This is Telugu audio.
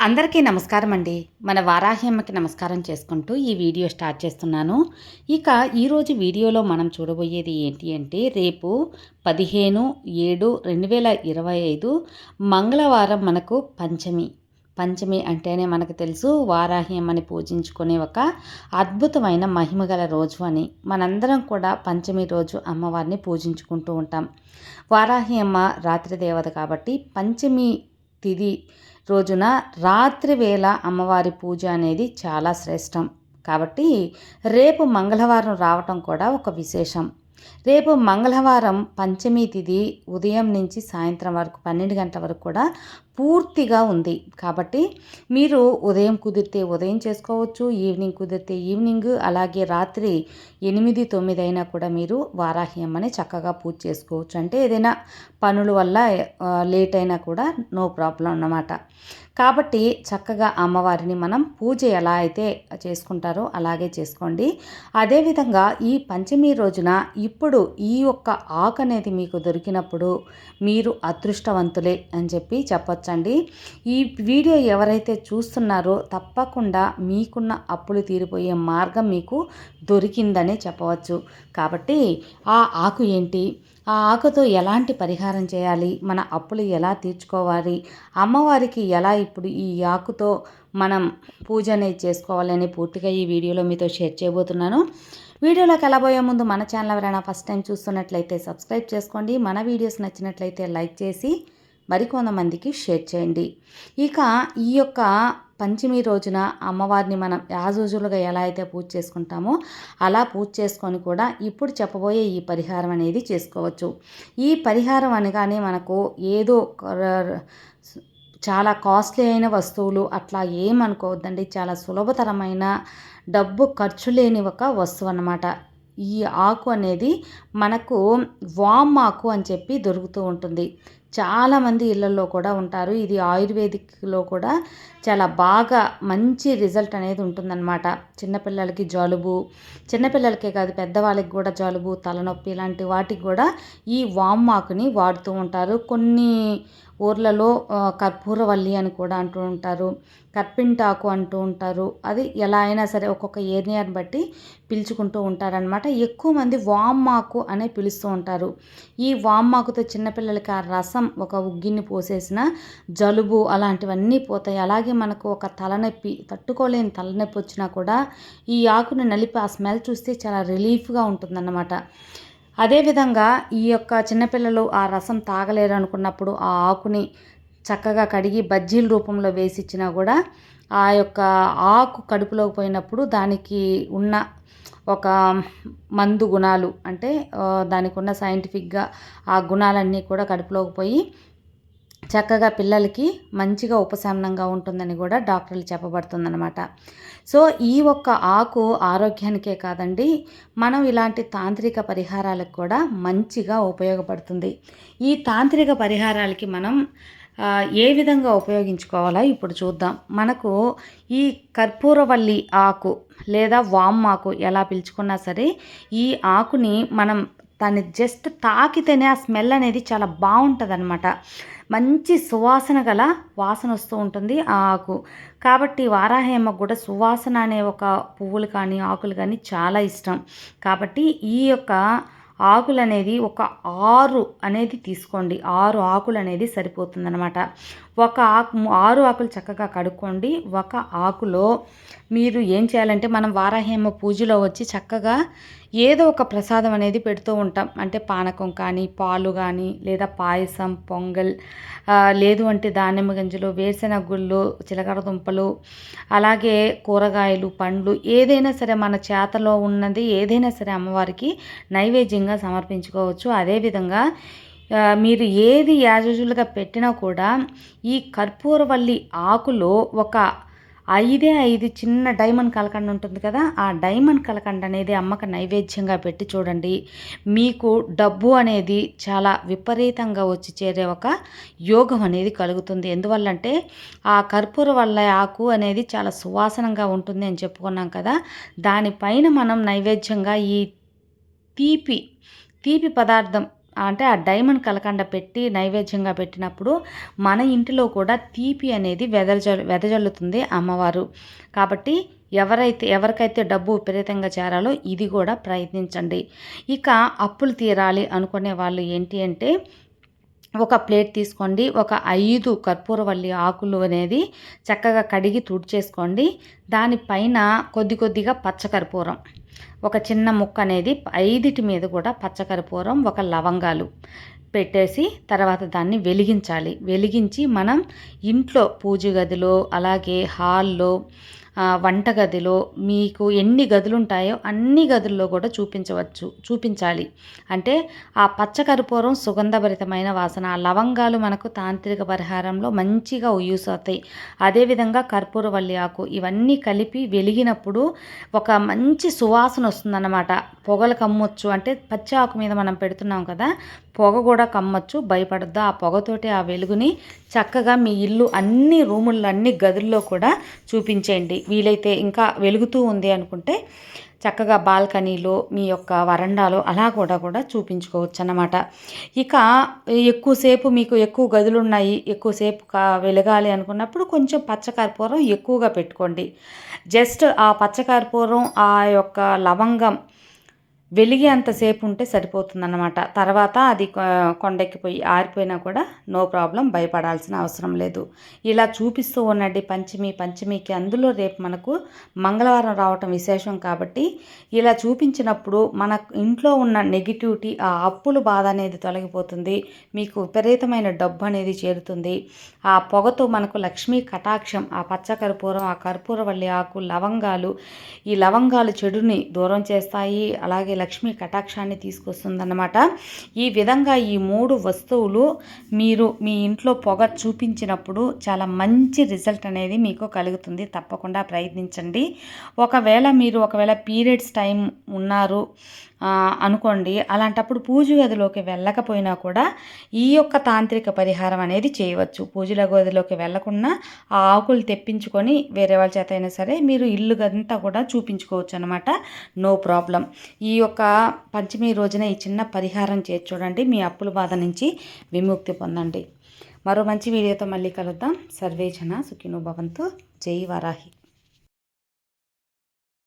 అందరికీ నమస్కారం అండి. మన వారాహ్యమ్మకి నమస్కారం చేసుకుంటూ ఈ వీడియో స్టార్ట్ చేస్తున్నాను. ఇక ఈరోజు వీడియోలో మనం చూడబోయేది ఏంటి అంటే రేపు పదిహేను ఏడు రెండు వేల ఇరవై ఐదు మంగళవారం మనకు పంచమి. పంచమి అంటేనే మనకు తెలుసు వారాహ్యమ్మని పూజించుకునే ఒక అద్భుతమైన మహిమగల రోజు అని. మనందరం కూడా పంచమి రోజు అమ్మవారిని పూజించుకుంటూ ఉంటాం. వారాహ్యమ్మ రాత్రి దేవత కాబట్టి పంచమి తిది రోజున రాత్రి వేళ అమ్మవారి పూజ అనేది చాలా శ్రేష్టం. కాబట్టి రేపు మంగళవారం రావటం కూడా ఒక విశేషం. రేపు మంగళవారం పంచమి తిథి ఉదయం నుంచి సాయంత్రం వరకు పన్నెండు గంటల వరకు కూడా పూర్తిగా ఉంది. కాబట్టి మీరు ఉదయం కుదిరితే ఉదయం చేసుకోవచ్చు ఈవినింగ్ కుదిరితే ఈవినింగ్ అలాగే రాత్రి ఎనిమిది తొమ్మిది అయినా కూడా మీరు వారాహి అమ్మని చక్కగా పూజ చేసుకోవచ్చు. అంటే ఏదైనా పనుల వల్ల లేట్ అయినా కూడా నో ప్రాబ్లం అన్నమాట. కాబట్టి చక్కగా అమ్మవారిని మనం పూజ ఎలా అయితే చేసుకుంటారో అలాగే చేసుకోండి. అదేవిధంగా ఈ పంచమి రోజున ఇప్పుడు ఈ యొక్క ఆకు అనేది మీకు దొరికినప్పుడు మీరు అదృష్టవంతులే అని చెప్పి చెప్పొచ్చండి. ఈ వీడియో ఎవరైతే చూస్తున్నారో తప్పకుండా మీకున్న అప్పులు తీరిపోయే మార్గం మీకు దొరికిందనే చెప్పవచ్చు. కాబట్టి ఆ ఆకు ఏంటి? ఆ ఆకుతో ఎలాంటి పరిహారం చేయాలి? మన అప్పులు ఎలా తీర్చుకోవాలి? అమ్మవారికి ఎలా ఇప్పుడు ఈ ఆకుతో మనం పూజ అనేది చేసుకోవాలని పూర్తిగా ఈ వీడియోలో మీతో షేర్ చేయబోతున్నాను. వీడియోలోకి వెళ్ళబోయే ముందు మన ఛానల్ ఎవరైనా ఫస్ట్ టైం చూస్తున్నట్లయితే సబ్స్క్రైబ్ చేసుకోండి. మన వీడియోస్ నచ్చినట్లయితే లైక్ చేసి మరికొంతమందికి షేర్ చేయండి. ఇక ఈ యొక్క పంచమి రోజున అమ్మవారిని మనం యాజూజులుగా ఎలా అయితే పూజ చేసుకుంటామో అలా పూజ చేసుకొని కూడా ఇప్పుడు చెప్పబోయే ఈ పరిహారం అనేది చేసుకోవచ్చు. ఈ పరిహారం అనగానే మనకు ఏదో చాలా కాస్ట్లీ అయిన వస్తువులు అట్లా ఏమనుకోవద్దండి. చాలా సులభతరమైన డబ్బు ఖర్చు లేని ఒక వస్తువు అన్నమాట. ఈ ఆకు అనేది మనకు వామ్ ఆకు అని చెప్పి దొరుకుతూ ఉంటుంది. చాలామంది ఇళ్ళల్లో కూడా ఉంటారు. ఇది ఆయుర్వేదిక్లో కూడా చాలా బాగా మంచి రిజల్ట్ అనేది ఉంటుందన్నమాట. చిన్నపిల్లలకి జలుబు చిన్నపిల్లలకే కాదు పెద్దవాళ్ళకి కూడా జలుబు తలనొప్పి ఇలాంటి వాటికి కూడా ఈ వామ్మాకుని వాడుతూ ఉంటారు. కొన్ని ఊర్లలో కర్పూరవల్లి అని కూడా అంటూ ఉంటారు. కర్పింటాకు అంటూ ఉంటారు. అది ఎలా అయినా సరే ఒక్కొక్క ఏరియాని బట్టి పిలుచుకుంటూ ఉంటారనమాట ఎక్కువ మంది వామ్మాకు అనే పిలుస్తూ ఉంటారు. ఈ వామ్మాకుతో చిన్నపిల్లలకి ఆ రసం ఒక ఉగ్గిని పోసేసిన జలుబు అలాంటివన్నీ పోతాయి. అలాగే మనకు ఒక తలనొప్పి తట్టుకోలేని తలనొప్పి వచ్చినా కూడా ఈ ఆకుని నలిపి ఆ స్మెల్ చూస్తే చాలా రిలీఫ్గా ఉంటుందన్నమాట. అదేవిధంగా ఈ యొక్క చిన్నపిల్లలు ఆ రసం తాగలేరు అనుకున్నప్పుడు ఆ ఆకుని చక్కగా కడిగి బజ్జీల రూపంలో వేసి ఇచ్చినా కూడా ఆ యొక్క ఆకు కడుపులోకి పోయినప్పుడు దానికి ఉన్న ఒక మందు గుణాలు అంటే దానికి ఉన్న సైంటిఫిక్గా ఆ గుణాలన్నీ కూడా కడుపులోకి పోయి చక్కగా పిల్లలకి మంచిగా ఉపశమనంగా ఉంటుందని కూడా డాక్టర్లు చెప్పబడుతుందన్నమాట. సో ఈ ఒక్క ఆకు ఆరోగ్యానికే కాదండి మనం ఇలాంటి తాంత్రిక పరిహారాలకు కూడా మంచిగా ఉపయోగపడుతుంది. ఈ తాంత్రిక పరిహారాలకి మనం ఏ విధంగా ఉపయోగించుకోవాలో ఇప్పుడు చూద్దాం. మనకు ఈ కర్పూరవల్లి ఆకు లేదా వామ్ ఆకు ఎలా పిలుచుకున్నా సరే ఈ ఆకుని మనం దాన్ని జస్ట్ తాకితేనే ఆ స్మెల్ అనేది చాలా బాగుంటుంది అనమాట మంచి సువాసన గల వాసన వస్తూ ఉంటుంది ఆ ఆకు. కాబట్టి వారాహేమకు కూడా సువాసన అనే ఒక పువ్వులు కానీ ఆకులు కానీ చాలా ఇష్టం. కాబట్టి ఈ యొక్క ఆకులు అనేది ఒక ఆరు అనేది తీసుకోండి. ఆరు ఆకులు అనేది సరిపోతుందనమాట ఒక ఆకు ఆరు ఆకులు చక్కగా కడుక్కోండి. ఒక ఆకులో మీరు ఏం చేయాలంటే మనం వారాహేమ పూజలో వచ్చి చక్కగా ఏదో ఒక ప్రసాదం అనేది పెడుతూ ఉంటాం. అంటే పానకం కానీ పాలు కానీ లేదా పాయసం పొంగల్ లేదు అంటే దానిమ్మ గింజలు వేరుశెనగ గుళ్ళు చిలకడ దుంపలు అలాగే కూరగాయలు పండ్లు ఏదైనా సరే మన చేతలో ఉన్నది ఏదైనా సరే అమ్మవారికి నైవేద్యంగా సమర్పించుకోవచ్చు. అదేవిధంగా మీరు ఏది యాజుజులుగా పెట్టినా కూడా ఈ కర్పూరవల్లి ఆకులో ఒక ఐదే ఐదు చిన్న డైమండ్ కలకండ ఉంటుంది కదా ఆ డైమండ్ కలకండ అనేది అమ్మక నైవేద్యంగా పెట్టి చూడండి. మీకు డబ్బు అనేది చాలా విపరీతంగా వచ్చి చేరే ఒక యోగం అనేది కలుగుతుంది. ఎందువల్లంటే ఆ కర్పూర వల్ల ఆకు అనేది చాలా సువాసనంగా ఉంటుంది అని చెప్పుకున్నాం కదా దానిపైన మనం నైవేద్యంగా ఈ తీపి తీపి పదార్థం అంటే ఆ డైమండ్ కలకండ పెట్టి నైవేద్యంగా పెట్టినప్పుడు మన ఇంటిలో కూడా తీపి అనేది వెదజల్ వెదజల్లుతుంది అమ్మవారు. కాబట్టి ఎవరైతే ఎవరికైతే డబ్బు విపరీతంగా చేరాలో ఇది కూడా ప్రయత్నించండి. ఇక అప్పులు తీరాలి అనుకునే వాళ్ళు ఏంటి అంటే ఒక ప్లేట్ తీసుకోండి. ఒక ఐదు కర్పూరవల్లి ఆకులు అనేది చక్కగా కడిగి తుడిచేసుకోండి. దానిపైన కొద్ది కొద్దిగా పచ్చకర్పూరం ఒక చిన్న ముక్క అనేది ఐదిటి మీద కూడా పచ్చకర్పూరం ఒక లవంగాలు పెట్టేసి తర్వాత దాన్ని వెలిగించాలి. వెలిగించి మనం ఇంట్లో పూజ గదిలో అలాగే హాల్లో వంటగదిలో మీకు ఎన్ని గదులు ఉంటాయో అన్ని గదుల్లో కూడా చూపించవచ్చు చూపించాలి. అంటే ఆ పచ్చకర్పూరం సుగంధభరితమైన వాసన ఆ లవంగాలు మనకు తాంత్రిక పరిహారంలో మంచిగా యూస్ అవుతాయి. అదేవిధంగా కర్పూరవల్లి ఆకు ఇవన్నీ కలిపి వెలిగినప్పుడు ఒక మంచి సువాసన వస్తుందన్నమాట. పొగలు కమ్మొచ్చు అంటే పచ్చి ఆకు మీద మనం పెడుతున్నాం కదా పొగ కూడా కమ్మచ్చు భయపడద్దు? ఆ పొగతోటి ఆ వెలుగుని చక్కగా మీ ఇల్లు అన్ని రూముల్లో అన్ని గదుల్లో కూడా చూపించేయండి. వీలైతే ఇంకా వెలుగుతూ ఉంది అనుకుంటే చక్కగా బాల్కనీలో మీ యొక్క వరండాలో అలా కూడా కూడా చూపించుకోవచ్చు అన్నమాట ఇక ఎక్కువసేపు మీకు ఎక్కువ గదులు ఉన్నాయి ఎక్కువసేపు కా వెలగాలి అనుకున్నప్పుడు కొంచెం పచ్చకర్పూరం ఎక్కువగా పెట్టుకోండి. జస్ట్ ఆ పచ్చకర్పూరం ఆ యొక్క లవంగం వెలిగి అంతసేపు ఉంటే సరిపోతుందన్నమాట. తర్వాత అది కొండెక్కిపోయి ఆరిపోయినా కూడా నో ప్రాబ్లం భయపడాల్సిన అవసరం లేదు. ఇలా చూపిస్తూ ఉండండి పంచమి పంచమికి. అందులో రేపు మనకు మంగళవారం రావటం విశేషం కాబట్టి ఇలా చూపించినప్పుడు మన ఇంట్లో ఉన్న నెగిటివిటీ ఆ అప్పులు బాధ అనేది తొలగిపోతుంది. మీకు విపరీతమైన డబ్బు అనేది చేరుతుంది. ఆ పొగతో మనకు లక్ష్మీ కటాక్షం ఆ పచ్చ కర్పూరం ఆ కర్పూరవల్లి ఆకు లవంగాలు ఈ లవంగాలు చెడుని దూరం చేస్తాయి. అలాగే లక్ష్మీ కటాక్షాన్ని తీసుకొస్తుందన్నమాట. ఈ విధంగా ఈ మూడు వస్తువులు మీరు మీ ఇంట్లో పొగ చూపించినప్పుడు చాలా మంచి రిజల్ట్ అనేది మీకు కలుగుతుంది. తప్పకుండా ప్రయత్నించండి. ఒకవేళ మీరు ఒకవేళ పీరియడ్స్ టైం ఉన్నారు అనుకోండి అలాంటప్పుడు పూజ గదిలోకి వెళ్ళకపోయినా కూడా ఈ యొక్క తాంత్రిక పరిహారం అనేది చేయవచ్చు. పూజల గదిలోకి వెళ్ళకుండా ఆ ఆకులు తెప్పించుకొని వేరే వాళ్ళ చేత అయినా సరే మీరు ఇల్లు గంతా కూడా చూపించుకోవచ్చు అనమాట నో ప్రాబ్లం. ఈ యొక్క పంచమి రోజున ఈ చిన్న పరిహారం చేసి చూడండి మీ అప్పుల బాధ నుంచి విముక్తి పొందండి. మరో మంచి వీడియోతో మళ్ళీ కలుద్దాం. సర్వేజన సుఖినోభవంతో సుఖినో భవంతు. జై వారాహి.